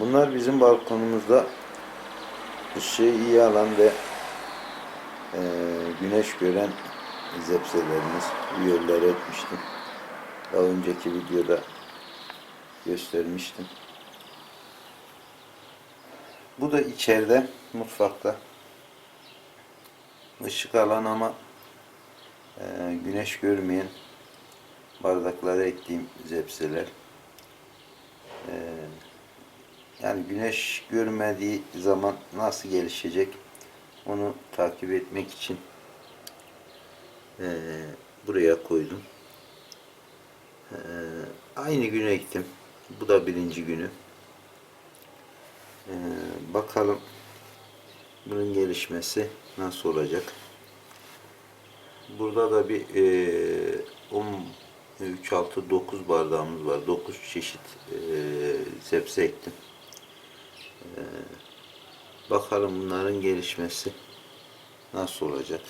Bunlar bizim balkonumuzda ışığı iyi alan ve e, güneş gören zepselerimiz üyeler etmiştim. Daha önceki videoda göstermiştim. Bu da içeride mutfakta ışık alan ama e, güneş görmeyen bardaklara ektiğim zepseler. E, yani güneş görmediği zaman nasıl gelişecek onu takip etmek için eee, buraya koydum. Eee, aynı güne ektim. Bu da birinci günü. Eee, bakalım bunun gelişmesi nasıl olacak. Burada da bir eee 10 3 6 9 bardağımız var. 9 çeşit eee sebze ektim. Bakalım bunların gelişmesi nasıl olacak.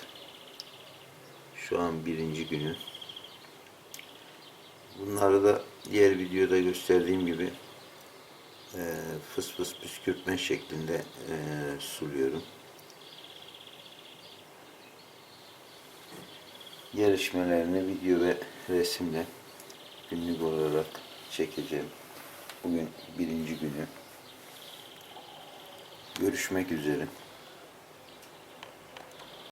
Şu an birinci günü. Bunları da diğer videoda gösterdiğim gibi e, fıs fıs püskürtme şeklinde e, suluyorum. Gelişmelerini video ve resimle günlük olarak çekeceğim. Bugün birinci günü. Görüşmek üzere.